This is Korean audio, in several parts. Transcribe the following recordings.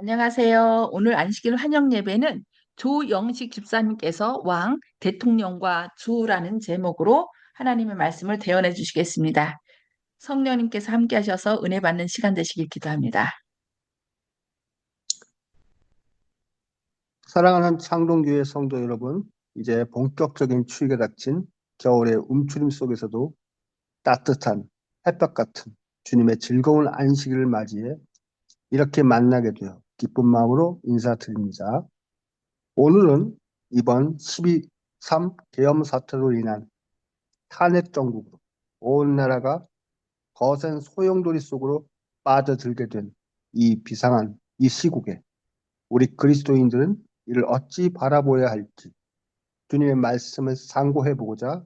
안녕하세요. 오늘 안식일 환영 예배는 조영식 집사님께서 왕, 대통령과 주라는 제목으로 하나님의 말씀을 대언해 주시겠습니다. 성령님께서 함께 하셔서 은혜 받는 시간 되시길 기도합니다. 사랑하는 창동교회 성도 여러분, 이제 본격적인 추위가 닥친 겨울의 움츠림 속에서도 따뜻한 햇볕 같은 주님의 즐거운 안식일을 맞이해 이렇게 만나게 되어 기쁜 마음으로 인사드립니다. 오늘은 이번 12.3 계엄 사태로 인한 탄핵 정국으로 온 나라가 거센 소용돌이 속으로 빠져들게 된 이 비상한 이 시국에 우리 그리스도인들은 이를 어찌 바라보아야 할지 주님의 말씀을 상고해 보고자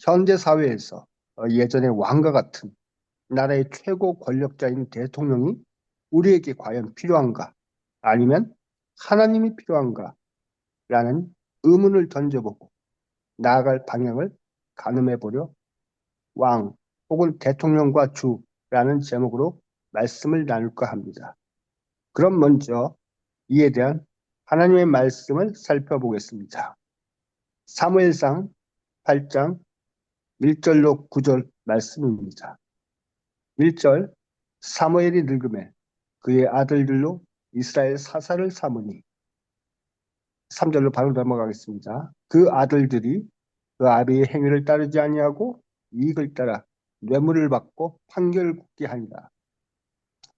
현재 사회에서 예전의 왕과 같은 나라의 최고 권력자인 대통령이 우리에게 과연 필요한가 아니면 하나님이 필요한가 라는 의문을 던져보고 나아갈 방향을 가늠해 보려 왕 혹은 대통령과 주라는 제목으로 말씀을 나눌까 합니다. 그럼 먼저 이에 대한 하나님의 말씀을 살펴보겠습니다. 사무엘상 8장 1절로 9절 말씀입니다. 1절 사무엘이 늙음에 그의 아들들로 이스라엘 사사를 삼으니 3절로 바로 넘어가겠습니다. 그 아들들이 그 아비의 행위를 따르지 아니하고 이익을 따라 뇌물을 받고 판결을 굳게 하니라.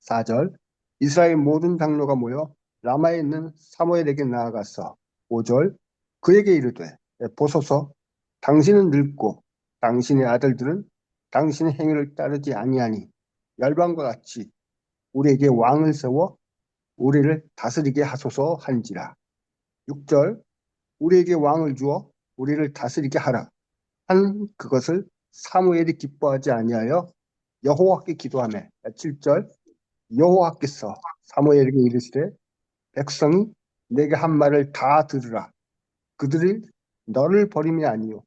4절 이스라엘 모든 장로가 모여 라마에 있는 사무엘에게 나아가서 5절 그에게 이르되 보소서 당신은 늙고 당신의 아들들은 당신의 행위를 따르지 아니하니 열방과 같이 우리에게 왕을 세워 우리를 다스리게 하소서 한지라. 6절 우리에게 왕을 주어 우리를 다스리게 하라. 한 그것을 사무엘이 기뻐하지 아니하여 여호와께 기도하며 7절 여호와께서 사무엘에게 이르시되 백성이 내게 한 말을 다 들으라. 그들이 너를 버림이 아니요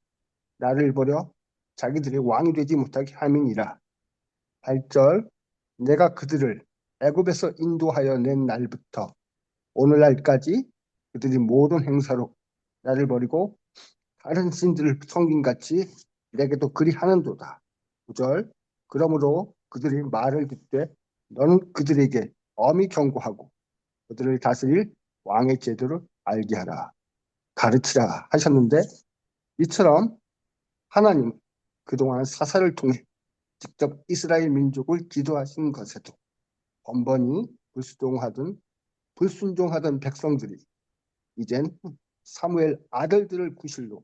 나를 버려 자기들이 왕이 되지 못하게 함이니라. 8절 내가 그들을 애굽에서 인도하여 낸 날부터 오늘날까지 그들이 모든 행사로 나를 버리고 다른 신들을 섬긴같이 내게도 그리 하는도다. 9절 그러므로 그들이 말을 듣되 너는 그들에게 엄히 경고하고 그들을 다스릴 왕의 제도를 알게 하라. 가르치라 하셨는데 이처럼 하나님 그동안 사사를 통해 직접 이스라엘 민족을 기도하신 것에도 번번이 불순종하던 불순종하던 백성들이 이젠 사무엘 아들들을 구실로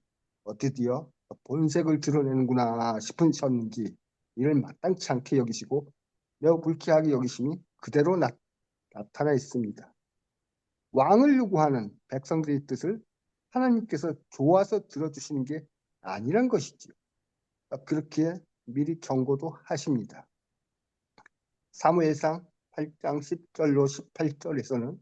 드디어 본색을 드러내는구나 싶으셨는지 이를 마땅치 않게 여기시고 매우 불쾌하게 여기심이 그대로 나, 나타나 있습니다. 왕을 요구하는 백성들의 뜻을 하나님께서 좋아서 들어주시는 게 아니란 것이지요. 그렇게 미리 경고도 하십니다. 사무엘상 8장 10절로 18절에서는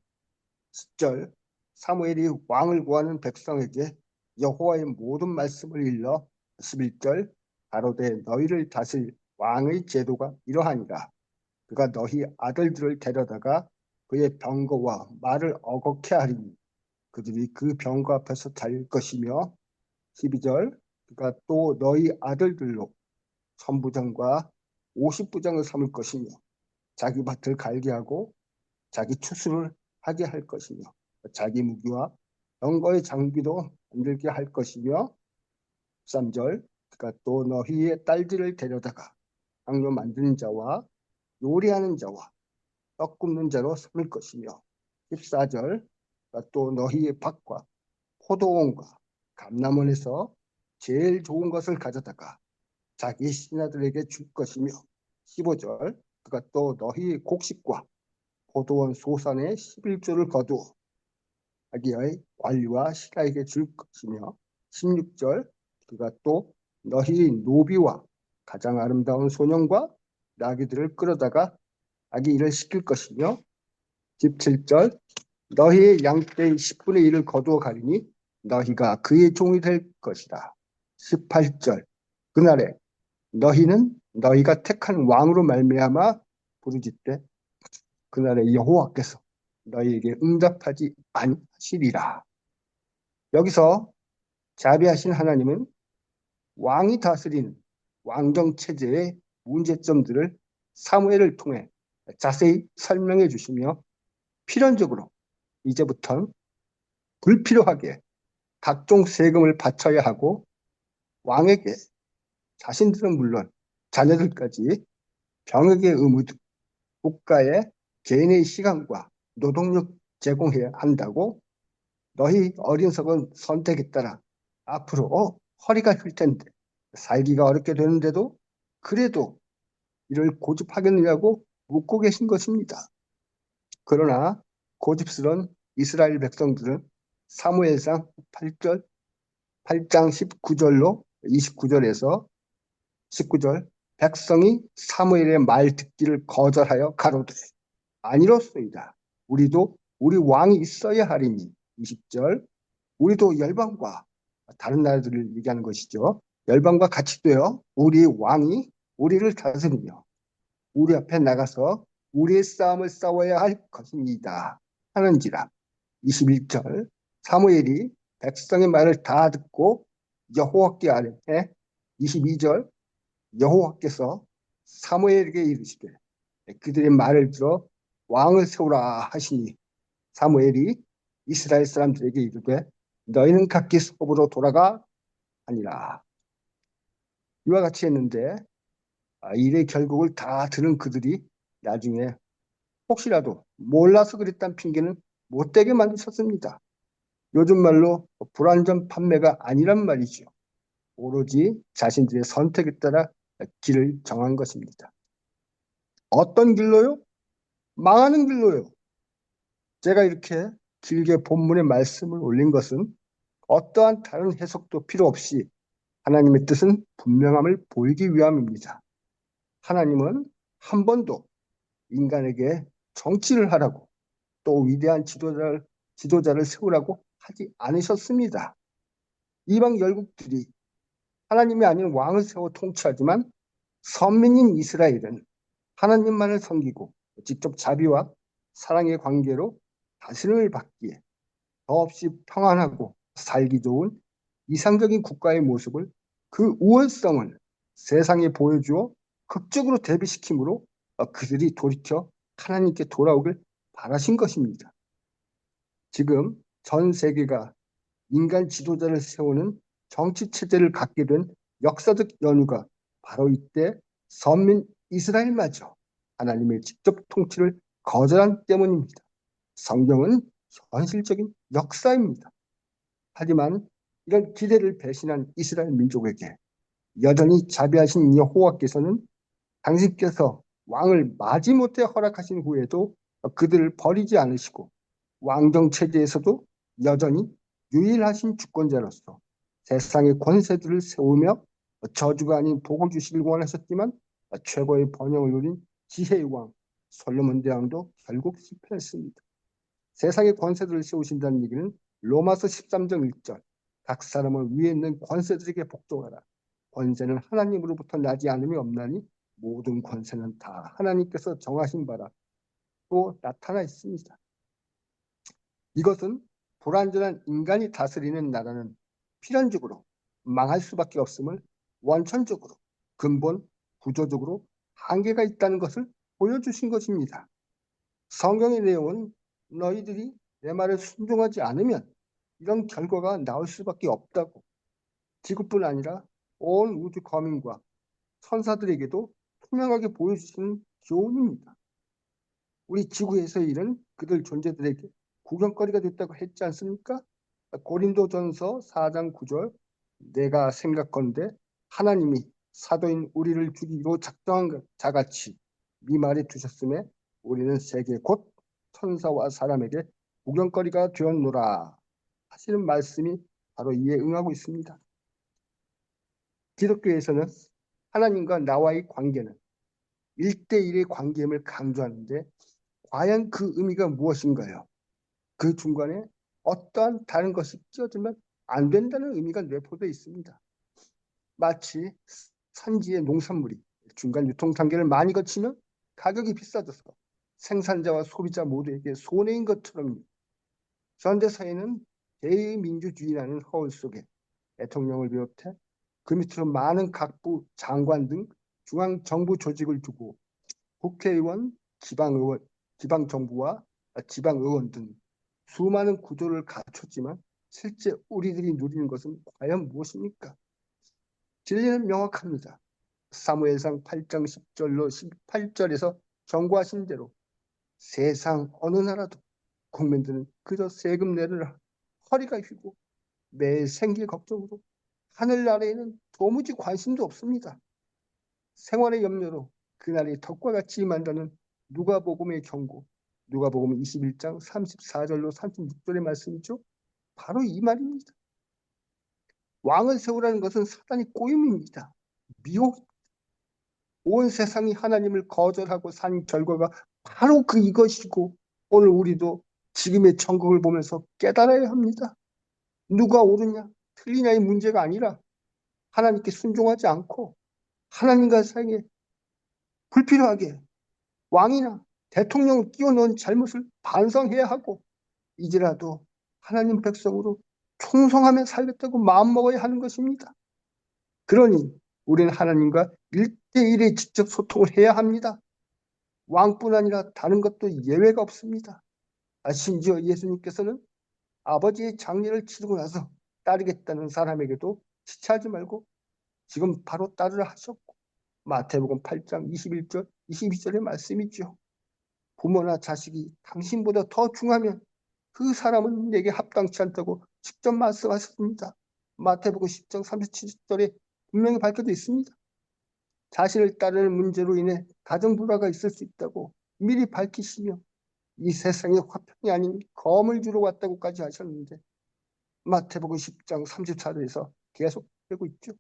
10절 사무엘이 왕을 구하는 백성에게 여호와의 모든 말씀을 일러 11절 가로되 너희를 다스릴 왕의 제도가 이러하니라. 그가 너희 아들들을 데려다가 그의 병거와 말을 어겁게 하리니 그들이 그 병거 앞에서 달릴 것이며 12절 그가 또 너희 아들들로 천부장과 오십부장을 삼을 것이며 자기 밭을 갈게 하고 자기 추수를 하게 할 것이며 자기 무기와 병거의 장비도 만들게 할 것이며 13절 그가 또 너희의 딸들을 데려다가 향료 만드는 자와 요리하는 자와 떡 굽는 자로 삼을 것이며 14절 그가 또 너희의 밭과 포도원과 감남원에서 제일 좋은 것을 가져다가 자기 신하들에게 줄 것이며 15절 그가 또 너희 곡식과 포도원 소산의 11조를 거두어 자기의 관리와 신하에게 줄 것이며 16절 그가 또 너희 노비와 가장 아름다운 소년과 나귀들을 끌어다가 자기 일을 시킬 것이며 17절 너희의 양떼의 10분의 1을 거두어 가리니 너희가 그의 종이 될 것이다. 18절 그날에 너희는 너희가 택한 왕으로 말미암아 부르짖되 그날에 여호와께서 너희에게 응답하지 아니하시리라. 여기서 자비하신 하나님은 왕이 다스리는 왕정 체제의 문제점들을 사무엘을 통해 자세히 설명해 주시며 필연적으로 이제부터는 불필요하게 각종 세금을 바쳐야 하고 왕에게 자신들은 물론 자녀들까지 병역의 의무 등 국가에 개인의 시간과 노동력 제공해야 한다고 너희 어린 석은 선택에 따라 앞으로 어, 허리가 휠 텐데 살기가 어렵게 되는데도 그래도 이를 고집하겠느냐고 묻고 계신 것입니다. 그러나 고집스런 이스라엘 백성들은 사무엘상 8절 8장 19절로 29절에서 19절 백성이 사무엘의 말 듣기를 거절하여 가로되 아니로소이다. 우리도 우리 왕이 있어야 하리니 20절 우리도 열방과 다른 나라들을 얘기하는 것이죠. 열방과 같이 되어 우리 왕이 우리를 다스리며 우리 앞에 나가서 우리의 싸움을 싸워야 할 것입니다. 하는지라 21절 사무엘이 백성의 말을 다 듣고 여호와께 아뢰되 22절 여호와께서 사무엘에게 이르시되 그들의 말을 들어 왕을 세우라 하시니 사무엘이 이스라엘 사람들에게 이르되 너희는 각기 섭으로 돌아가 아니라 이와 같이 했는데 아, 일의 결국을 다 들은 그들이 나중에 혹시라도 몰라서 그랬다는 핑계는 못되게 만드셨습니다. 요즘 말로 불완전 판매가 아니란 말이죠. 오로지 자신들의 선택에 따라 길을 정한 것입니다. 어떤 길로요? 망하는 길로요. 제가 이렇게 길게 본문의 말씀을 올린 것은 어떠한 다른 해석도 필요 없이 하나님의 뜻은 분명함을 보이기 위함입니다. 하나님은 한 번도 인간에게 정치를 하라고 또 위대한 지도자를, 지도자를 세우라고 하지 않으셨습니다. 이방 열국들이 하나님이 아닌 왕을 세워 통치하지만 선민인 이스라엘은 하나님만을 섬기고 직접 자비와 사랑의 관계로 다스림을 받기에 더없이 평안하고 살기 좋은 이상적인 국가의 모습을 그 우월성을 세상에 보여주어 극적으로 대비시키므로 그들이 돌이켜 하나님께 돌아오길 바라신 것입니다. 지금 전 세계가 인간 지도자를 세우는 정치 체제를 갖게 된 역사적 연유가 바로 이때 선민 이스라엘마저 하나님의 직접 통치를 거절한 때문입니다. 성경은 현실적인 역사입니다. 하지만 이런 기대를 배신한 이스라엘 민족에게 여전히 자비하신 여호와께서는 당신께서 왕을 마지못해 허락하신 후에도 그들을 버리지 않으시고 왕정 체제에서도 여전히 유일하신 주권자로서 세상의 권세들을 세우며 저주가 아닌 복을 주시길 원하셨지만 최고의 번영을 누린 지혜의 왕 솔로몬 대왕도 결국 실패했습니다. 세상의 권세들을 세우신다는 얘기는 로마서 13장 1절 각 사람은 위에 있는 권세들에게 복종하라. 권세는 하나님으로부터 나지 않음이 없나니 모든 권세는 다 하나님께서 정하신 바라 또 나타나 있습니다. 이것은 불완전한 인간이 다스리는 나라는 필연적으로 망할 수밖에 없음을 원천적으로 근본 구조적으로 한계가 있다는 것을 보여주신 것입니다. 성경의 내용은 너희들이 내 말을 순종하지 않으면 이런 결과가 나올 수밖에 없다고 지구뿐 아니라 온 우주 거민과 천사들에게도 투명하게 보여주시는 교훈입니다. 우리 지구에서의 일은 그들 존재들에게 구경거리가 됐다고 했지 않습니까? 고린도전서 4장 9절 내가 생각건대 하나님이 사도인 우리를 죽이기로 작정한 자같이 미말에 두셨음에 우리는 세계 곧 천사와 사람에게 구경거리가 되었노라 하시는 말씀이 바로 이에 응하고 있습니다. 기독교에서는 하나님과 나와의 관계는 1대1의 관계임을 강조하는데 과연 그 의미가 무엇인가요? 그 중간에 어떠한 다른 것이 끼어들면 안 된다는 의미가 내포되어 있습니다. 마치 산지의 농산물이 중간 유통 단계를 많이 거치면 가격이 비싸져서 생산자와 소비자 모두에게 손해인 것처럼요. 현대사회는 대의민주주의라는 허울 속에 대통령을 비롯해 그 밑으로 많은 각부 장관 등 중앙정부 조직을 두고 국회의원, 지방의원, 지방정부와 지방의원 등 수많은 구조를 갖췄지만 실제 우리들이 누리는 것은 과연 무엇입니까? 진리는 명확합니다. 사무엘상 8장 10절로 18절에서 경고하신 대로 세상 어느 나라도 국민들은 그저 세금 내느라 허리가 휘고 매일 생계 걱정으로 하늘나라에는 도무지 관심도 없습니다. 생활의 염려로 그날이 덕과 같이 임한다는 누가복음의 경고, 누가복음 21장 34절로 36절의 말씀이죠. 바로 이 말입니다. 왕을 세우라는 것은 사단의 꼬임입니다. 미혹. 온 세상이 하나님을 거절하고 산 결과가 바로 그 이것이고 오늘 우리도 지금의 천국을 보면서 깨달아야 합니다. 누가 옳으냐, 틀리냐의 문제가 아니라 하나님께 순종하지 않고 하나님과 사이에 불필요하게 왕이나 대통령을 끼워넣은 잘못을 반성해야 하고 이제라도 하나님 백성으로 충성하며 살겠다고 마음먹어야 하는 것입니다. 그러니 우리는 하나님과 일대일의 직접 소통을 해야 합니다. 왕뿐 아니라 다른 것도 예외가 없습니다. 아, 심지어 예수님께서는 아버지의 장례를 치르고 나서 따르겠다는 사람에게도 지체하지 말고 지금 바로 따르라 하셨고 마태복음 8장 21절 22절의 말씀이죠. 부모나 자식이 당신보다 더 중하면 그 사람은 내게 합당치 않다고 직접 말씀하셨습니다. 마태복음 10장 37절에 분명히 밝혀져 있습니다. 자신을 따르는 문제로 인해 가정 불화가 있을 수 있다고 미리 밝히시며 이 세상에 화평이 아닌 검을 주러 왔다고까지 하셨는데 마태복음 10장 34절에서 계속되고 있죠.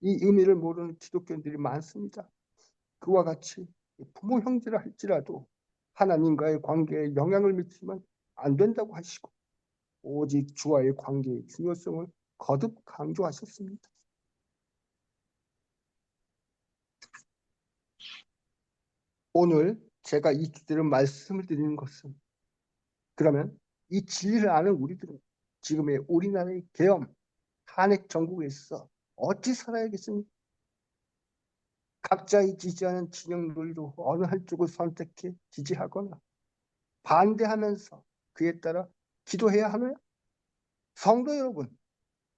이 의미를 모르는 기독교인들이 많습니다. 그와 같이 부모 형제를 할지라도 하나님과의 관계에 영향을 미치면 안 된다고 하시고 오직 주와의 관계의 중요성을 거듭 강조하셨습니다. 오늘 제가 이 주제로 말씀을 드리는 것은 그러면 이 진리를 아는 우리들은 지금의 우리나라의 계엄, 탄핵 정국에 있어 어찌 살아야겠습니까? 각자의 지지하는 진영 논리로 어느 한쪽을 선택해 지지하거나 반대하면서 그에 따라 기도해야 하나요? 성도 여러분,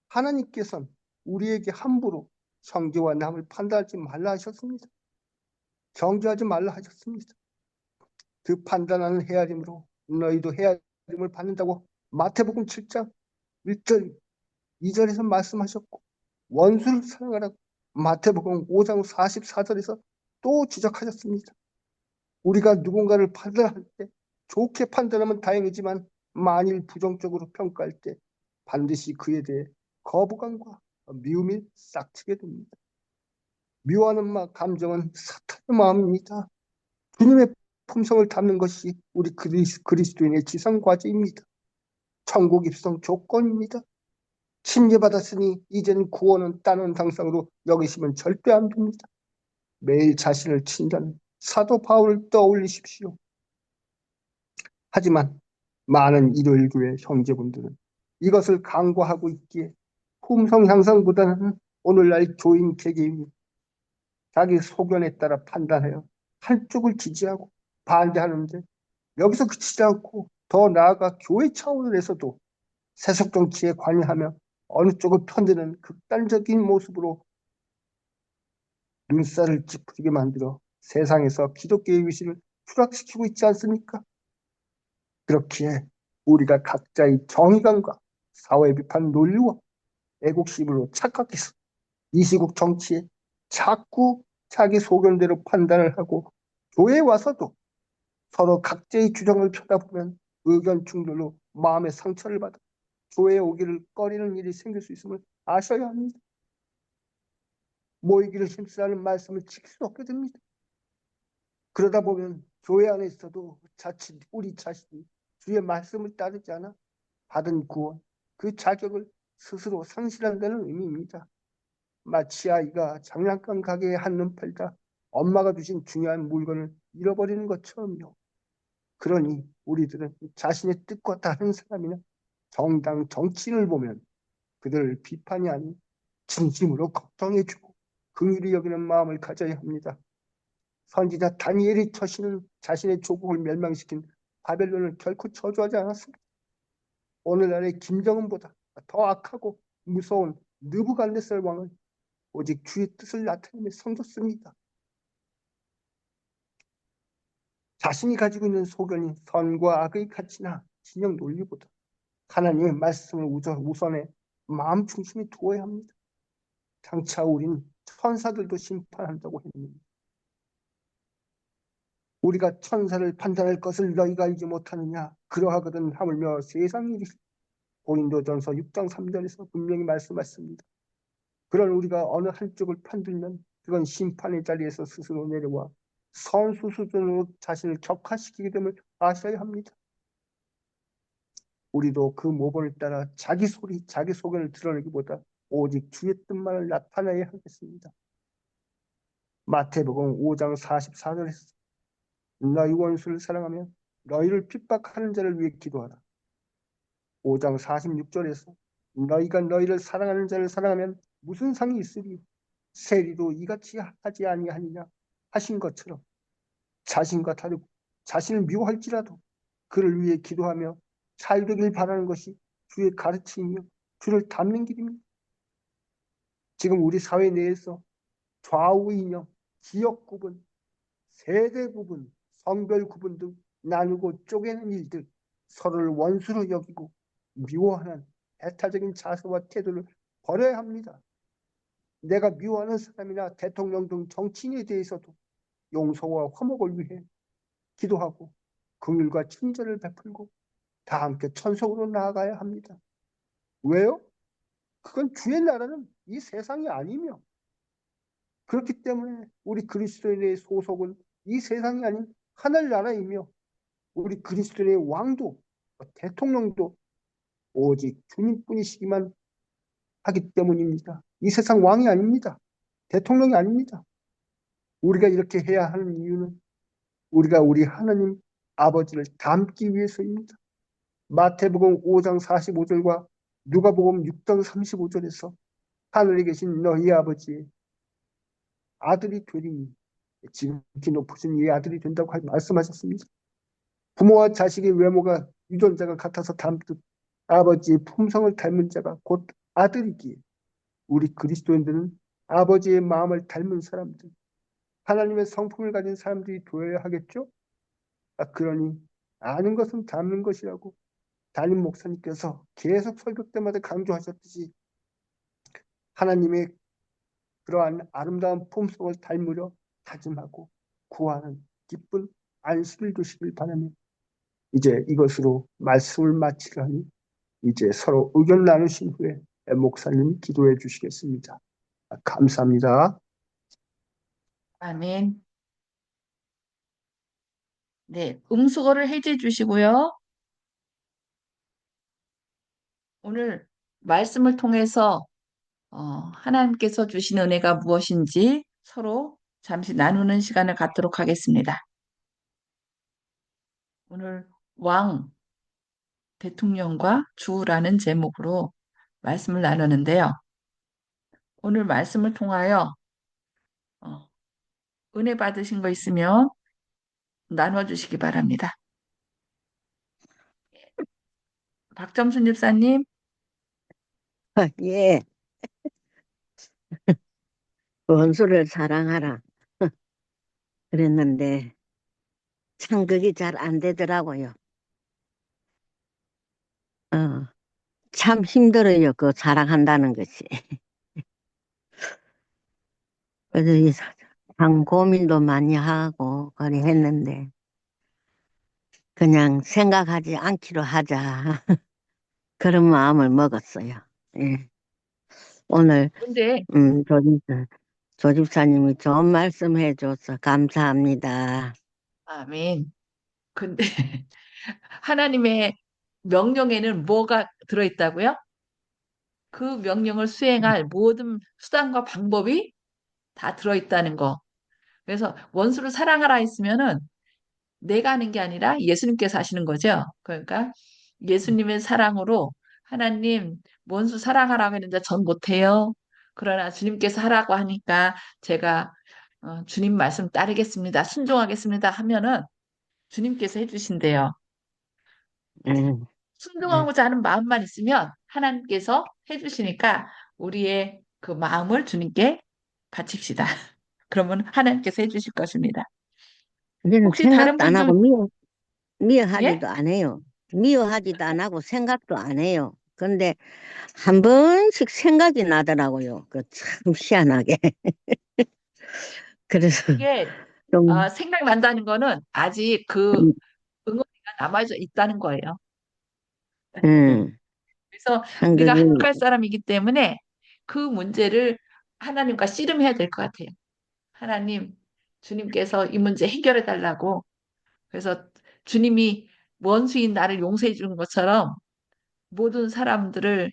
하나님께서는 우리에게 함부로 형제와 남을 판단하지 말라 하셨습니다. 경계하지 말라 하셨습니다. 그 판단하는 헤아림으로 너희도 헤아림을 받는다고 마태복음 7장 1절 2절에서 말씀하셨고 원수를 사랑하라고 마태복음 5장 44절에서 또 지적하셨습니다. 우리가 누군가를 판단할 때 좋게 판단하면 다행이지만 만일 부정적으로 평가할 때 반드시 그에 대해 거부감과 미움이 싹트게 됩니다. 미워하는 마 감정은 사탄의 마음입니다. 주님의 품성을 담는 것이 우리 그리스, 그리스도인의 지상 과제입니다. 천국 입성 조건입니다. 침례받았으니 이제는 구원은 따는 당상으로 여기시면 절대 안 됩니다. 매일 자신을 친다는 사도 바울을 떠올리십시오. 하지만 많은 일요일 교회 형제분들은 이것을 강구하고 있기에 품성 향상보다는 오늘날 교인 개개인이 자기 소견에 따라 판단하여 한쪽을 지지하고 반대하는데 여기서 그치지 않고 더 나아가 교회 차원에서도 세속 정치에 관여하며 어느 쪽을 편드는 극단적인 모습으로 눈살을 찌푸리게 만들어 세상에서 기독교의 위신을 추락시키고 있지 않습니까? 그렇기에 우리가 각자의 정의감과 사회 비판 논리와 애국심으로 착각해서 이 시국 정치에 자꾸 자기 소견대로 판단을 하고 교회에 와서도 서로 각자의 주장을 펴다 보면 의견 충돌로 마음의 상처를 받아 교회에 오기를 꺼리는 일이 생길 수 있음을 아셔야 합니다. 모이기를 힘쓰라는 말씀을 지킬 수 없게 됩니다. 그러다 보면 교회 안에 있어도 자칫 우리 자신이 주의 말씀을 따르지 않아 받은 구원, 그 자격을 스스로 상실한다는 의미입니다. 마치 아이가 장난감 가게에 한눈 팔다 엄마가 주신 중요한 물건을 잃어버리는 것처럼요. 그러니 우리들은 자신의 뜻과 다른 사람이나 정당 정치인을 보면 그들을 비판이 아닌 진심으로 걱정해주고 긍휼히 여기는 마음을 가져야 합니다. 선지자 다니엘이 처신은 자신의 조국을 멸망시킨 바벨론을 결코 저주하지 않았습니다. 오늘날의 김정은보다 더 악하고 무서운 느부갓네살 왕은 오직 주의 뜻을 나타내며 섬겼습니다. 자신이 가지고 있는 소견이 선과 악의 가치나 진영 논리보다 하나님의 말씀을 우선- 우선에 마음 중심에 두어야 합니다. 장차 우린 천사들도 심판한다고 했습니다. 우리가 천사를 판단할 것을 너희가 알지 못하느냐 그러하거든 하물며 세상 일이 고린도전서 6장 3절에서 분명히 말씀하셨습니다. 그런 우리가 어느 한쪽을 편들면 그건 심판의 자리에서 스스로 내려와 선수 수준으로 자신을 격화시키게 됨을 아셔야 합니다. 우리도 그 모본을 따라 자기 소리, 자기 소견을 드러내기보다 오직 주의 뜻만을 나타내야 하겠습니다. 마태복음 5장 44절에서 너희 원수를 사랑하며 너희를 핍박하는 자를 위해 기도하라. 5장 46절에서 너희가 너희를 사랑하는 자를 사랑하면 무슨 상이 있으리 세리도 이같이 하지 아니하니냐 하신 것처럼 자신과 다르고 자신을 미워할지라도 그를 위해 기도하며 잘 되길 바라는 것이 주의 가르침이며 주를 닮는 길입니다. 지금 우리 사회 내에서 좌우 이념, 지역 구분, 세대 구분, 성별 구분 등 나누고 쪼개는 일들, 서로를 원수로 여기고 미워하는 배타적인 자세와 태도를 버려야 합니다. 내가 미워하는 사람이나 대통령 등 정치인에 대해서도 용서와 화목을 위해 기도하고 긍휼과 친절을 베풀고 다 함께 천속으로 나아가야 합니다. 왜요? 그건 주의 나라는 이 세상이 아니며 그렇기 때문에 우리 그리스도인의 소속은 이 세상이 아닌 하늘나라이며 우리 그리스도인의 왕도 대통령도 오직 주님뿐이시기만 하기 때문입니다. 이 세상 왕이 아닙니다. 대통령이 아닙니다. 우리가 이렇게 해야 하는 이유는 우리가 우리 하나님 아버지를 닮기 위해서입니다. 마태복음 5장 45절과 누가복음 6장 35절에서 하늘에 계신 너희 아버지의 아들이 되리니 지극히 높으신 이 아들이 된다고 말씀하셨습니다. 부모와 자식의 외모가 유전자가 같아서 닮듯 아버지의 품성을 닮은 자가 곧 아들이기에 우리 그리스도인들은 아버지의 마음을 닮은 사람들, 하나님의 성품을 가진 사람들이 되어야 하겠죠? 아, 그러니 아는 것은 닮는 것이라고 담임 목사님께서 계속 설교 때마다 강조하셨듯이 하나님의 그러한 아름다운 품성을 닮으려 다짐하고 구하는 기쁜 안식을 주시길 바라며 이제 이것으로 말씀을 마치라니 이제 서로 의견 나누신 후에 목사님이 기도해 주시겠습니다. 아, 감사합니다. 아멘. 네, 음수거를 해제 주시고요. 오늘 말씀을 통해서 어, 하나님께서 주신 은혜가 무엇인지 서로 잠시 나누는 시간을 갖도록 하겠습니다. 오늘 왕, 대통령과 주라는 제목으로 말씀을 나누는데요. 오늘 말씀을 통하여 어, 은혜 받으신 거 있으면 나눠주시기 바랍니다. 박점순 집사님, 아, 예. 원수를 사랑하라. 그랬는데, 참 그게 잘 안 되더라고요. 어, 참 힘들어요. 그 사랑한다는 것이. 그래서 참 고민도 많이 하고, 그래 했는데, 그냥 생각하지 않기로 하자. 그런 마음을 먹었어요. 예. 오늘 근데 음, 조집사, 조집사님이 좋은 말씀 해 줘서 감사합니다. 아멘. 근데 하나님의 명령에는 뭐가 들어있다고요? 그 명령을 수행할 모든 수단과 방법이 다 들어있다는 거. 그래서 원수를 사랑하라 했으면은 내가 하는 게 아니라 예수님께서 하시는 거죠. 그러니까 예수님의 사랑으로 하나님 원수 사랑하라고 했는데 전 못해요. 그러나 주님께서 하라고 하니까 제가 어, 주님 말씀 따르겠습니다. 순종하겠습니다. 하면은 주님께서 해주신대요. 음, 순종하고자 하는 마음만 있으면 하나님께서 해주시니까 우리의 그 마음을 주님께 바칩시다. 그러면 하나님께서 해주실 것입니다. 우리는 혹시 다른 생각도 안분 하고 중, 미워, 예? 미워하지도 안 해요. 미워하지도 안 하고 생각도 안 해요. 근데 한 번씩 생각이 나더라고요. 그 참 희한하게. 그래서 이게 좀, 아, 생각난다는 거는 아직 그 음, 응어리가 남아져 있다는 거예요. 음, 그래서 한 우리가 그릇, 한국할 사람이기 때문에 그 문제를 하나님과 씨름해야 될 것 같아요. 하나님, 주님께서 이 문제 해결해 달라고. 그래서 주님이 원수인 나를 용서해 주는 것처럼 모든 사람들을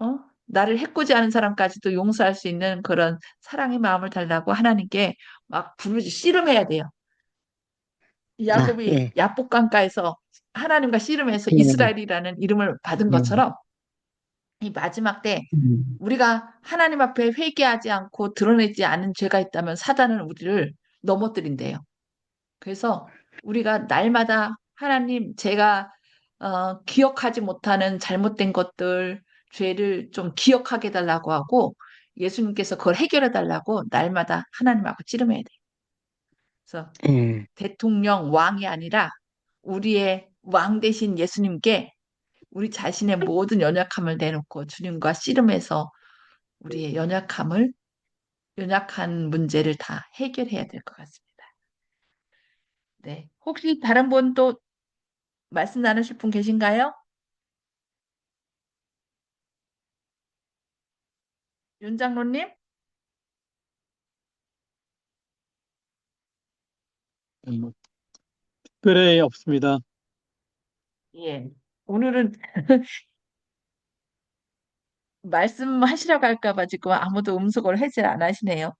어? 나를 해코지 하는 사람까지도 용서할 수 있는 그런 사랑의 마음을 달라고 하나님께 막 부르지 씨름해야 돼요. 아, 야곱이 예, 야복강가에서 하나님과 씨름해서 예, 이스라엘이라는 이름을 받은 예, 것처럼 이 마지막 때 음, 우리가 하나님 앞에 회개하지 않고 드러내지 않은 죄가 있다면 사단은 우리를 넘어뜨린대요. 그래서 우리가 날마다 하나님 제가 어, 기억하지 못하는 잘못된 것들, 죄를 좀 기억하게 해달라고 하고 예수님께서 그걸 해결해 달라고 날마다 하나님하고 씨름해야 돼요. 그래서 예, 대통령, 왕이 아니라 우리의 왕 대신 예수님께 우리 자신의 모든 연약함을 내놓고 주님과 씨름해서 우리의 연약함을, 연약한 문제를 다 해결해야 될 것 같습니다. 네. 혹시 다른 분또 말씀 나누실 분 계신가요? 윤 장로님? 음, 특별히 없습니다. 예. 오늘은 말씀하시라고 할까봐 지금 아무도 음성을 해제 안 하시네요.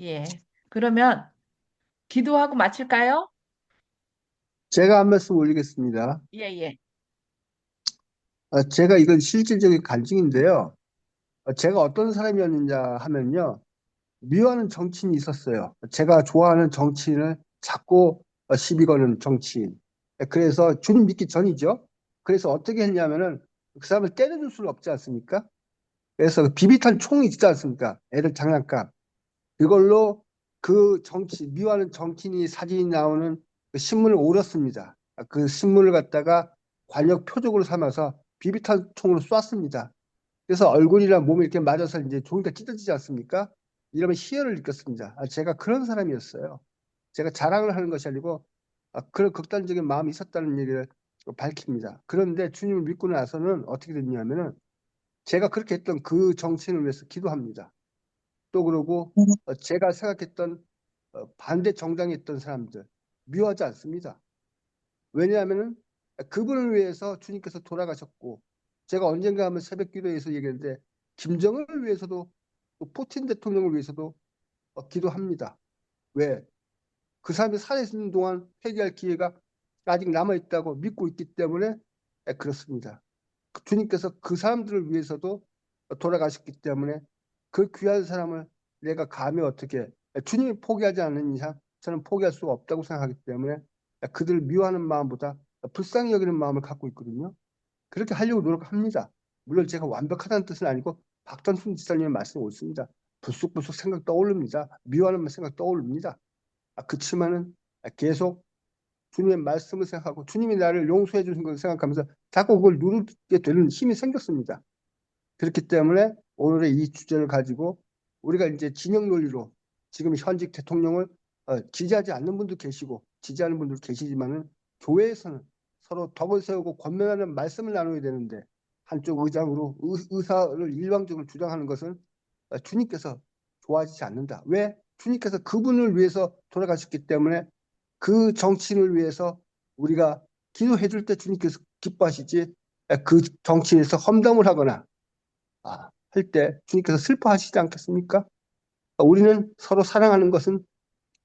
예. 그러면 기도하고 마칠까요? 제가 한 말씀 올리겠습니다. 예, 예. 아, 제가 이건 실질적인 간증인데요. 아, 제가 어떤 사람이었느냐 하면요. 미워하는 정치인이 있었어요. 제가 좋아하는 정치인을 자꾸 어, 시비 거는 정치인. 그래서 주님 믿기 전이죠. 그래서 어떻게 했냐면은 그 사람을 때려줄 수는 없지 않습니까? 그래서 그 비비탄 총이 있지 않습니까? 애들 장난감. 그걸로 그 정치, 미워하는 정치인이 사진이 나오는 그 신문을 오렸습니다. 그 신문을 갖다가 관역 표적으로 삼아서 비비탄 총으로 쐈습니다. 그래서 얼굴이나 몸이 이렇게 맞아서 이제 종이가 찢어지지 않습니까? 이러면 희열을 느꼈습니다. 아, 제가 그런 사람이었어요. 제가 자랑을 하는 것이 아니고 아, 그런 극단적인 마음이 있었다는 얘기를 밝힙니다. 그런데 주님을 믿고 나서는 어떻게 됐냐면은 제가 그렇게 했던 그 정치인을 위해서 기도합니다. 또 그러고 어, 제가 생각했던 어, 반대 정당에 있던 사람들 미워하지 않습니다. 왜냐하면은 그분을 위해서 주님께서 돌아가셨고 제가 언젠가 하면 새벽 기도에서 얘기했는데 김정은을 위해서도 또 푸틴 대통령을 위해서도 어, 기도합니다. 왜? 그 사람이 살아있는 동안 회개할 기회가 아직 남아있다고 믿고 있기 때문에 에, 그렇습니다. 그 주님께서 그 사람들을 위해서도 돌아가셨기 때문에 그 귀한 사람을 내가 감히 어떻게 주님이 포기하지 않는 이상 저는 포기할 수가 없다고 생각하기 때문에 그들을 미워하는 마음보다 불쌍히 여기는 마음을 갖고 있거든요. 그렇게 하려고 노력합니다. 물론 제가 완벽하다는 뜻은 아니고 박전순 지사님의 말씀이 옳습니다. 불쑥불쑥 생각 떠오릅니다. 미워하는 생각 떠오릅니다. 아, 그치만은 계속 주님의 말씀을 생각하고 주님이 나를 용서해 주신 것을 생각하면서 자꾸 그걸 누르게 되는 힘이 생겼습니다. 그렇기 때문에 오늘의 이 주제를 가지고 우리가 이제 진영 논리로 지금 현직 대통령을 어, 지지하지 않는 분도 계시고 지지하는 분도 계시지만은 교회에서는 서로 덕을 세우고 권면하는 말씀을 나눠야 되는데 한쪽 의장으로 의, 의사를 일방적으로 주장하는 것은 어, 주님께서 좋아하시지 않는다. 왜? 주님께서 그분을 위해서 돌아가셨기 때문에 그 정치인을 위해서 우리가 기도해 줄 때 주님께서 기뻐하시지 그 정치인에서 험담을 하거나 아, 할때 주님께서 슬퍼하시지 않겠습니까? 우리는 서로 사랑하는 것은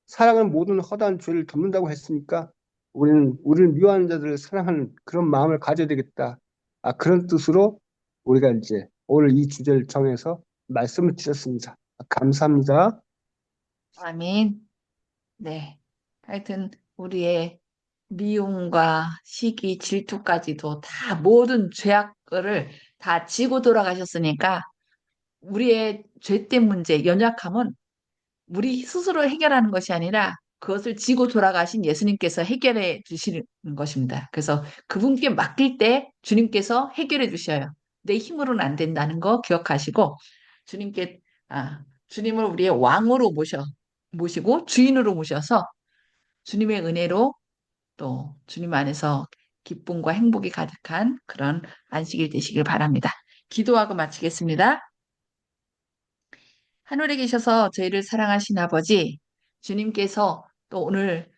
사랑은 모든 허다한 죄를 덮는다고 했으니까 우리는 우리를 미워하는 자들을 사랑하는 그런 마음을 가져야 되겠다. 아, 그런 뜻으로 우리가 이제 오늘 이 주제를 정해서 말씀을 드렸습니다. 감사합니다. 아멘. 네. 하여튼 우리의 미움과 시기, 질투까지도 다 모든 죄악을 다 지고 돌아가셨으니까 우리의 죄된 문제, 연약함은 우리 스스로 해결하는 것이 아니라 그것을 지고 돌아가신 예수님께서 해결해 주시는 것입니다. 그래서 그분께 맡길 때 주님께서 해결해 주셔요. 내 힘으로는 안 된다는 거 기억하시고 주님께 아, 주님을 우리의 왕으로 모셔 모시고 주인으로 모셔서 주님의 은혜로 또 주님 안에서 기쁨과 행복이 가득한 그런 안식일 되시길 바랍니다. 기도하고 마치겠습니다. 하늘에 계셔서 저희를 사랑하신 아버지, 주님께서 또 오늘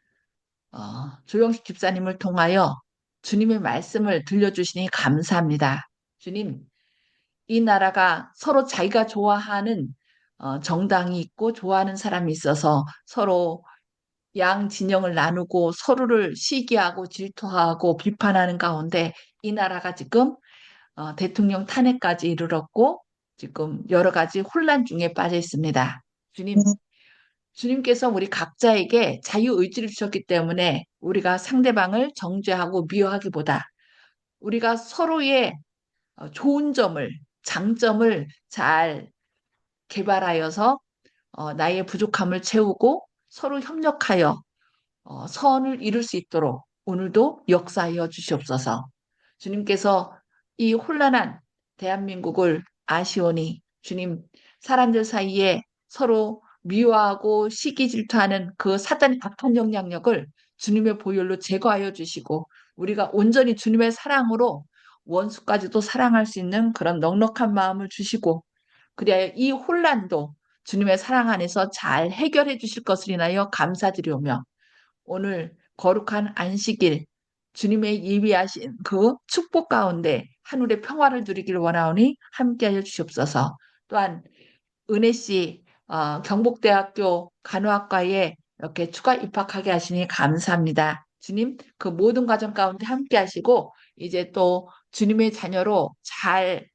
어, 조영식 집사님을 통하여 주님의 말씀을 들려주시니 감사합니다. 주님, 이 나라가 서로 자기가 좋아하는 어, 정당이 있고 좋아하는 사람이 있어서 서로 양 진영을 나누고 서로를 시기하고 질투하고 비판하는 가운데 이 나라가 지금 어, 대통령 탄핵까지 이르렀고 지금 여러 가지 혼란 중에 빠져 있습니다. 주님, 주님께서 우리 각자에게 자유 의지를 주셨기 때문에 우리가 상대방을 정죄하고 미워하기보다 우리가 서로의 어, 좋은 점을, 장점을 잘 개발하여서 어, 나의 부족함을 채우고 서로 협력하여 어, 선을 이룰 수 있도록 오늘도 역사하여 주시옵소서. 주님께서 이 혼란한 대한민국을 아시오니 주님 사람들 사이에 서로 미워하고 시기 질투하는 그 사단의 악한 영향력을 주님의 보혈로 제거하여 주시고 우리가 온전히 주님의 사랑으로 원수까지도 사랑할 수 있는 그런 넉넉한 마음을 주시고 그리하여 이 혼란도 주님의 사랑 안에서 잘 해결해 주실 것을 인하여 감사드리오며 오늘 거룩한 안식일 주님의 예비하신 그 축복 가운데 하늘의 평화를 누리길 원하오니 함께하여 주시옵소서. 또한 은혜 씨 어, 경북대학교 간호학과에 이렇게 추가 입학하게 하시니 감사합니다. 주님 그 모든 과정 가운데 함께하시고 이제 또 주님의 자녀로 잘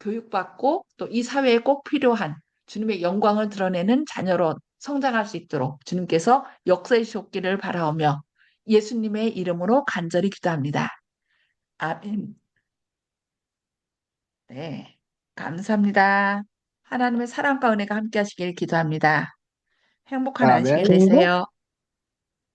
교육받고 또 이 사회에 꼭 필요한 주님의 영광을 드러내는 자녀로 성장할 수 있도록 주님께서 역사해 주셨기를 바라오며 예수님의 이름으로 간절히 기도합니다. 아멘. 네, 감사합니다. 하나님의 사랑과 은혜가 함께 하시길 기도합니다. 행복한 아멘. 안식일 되세요.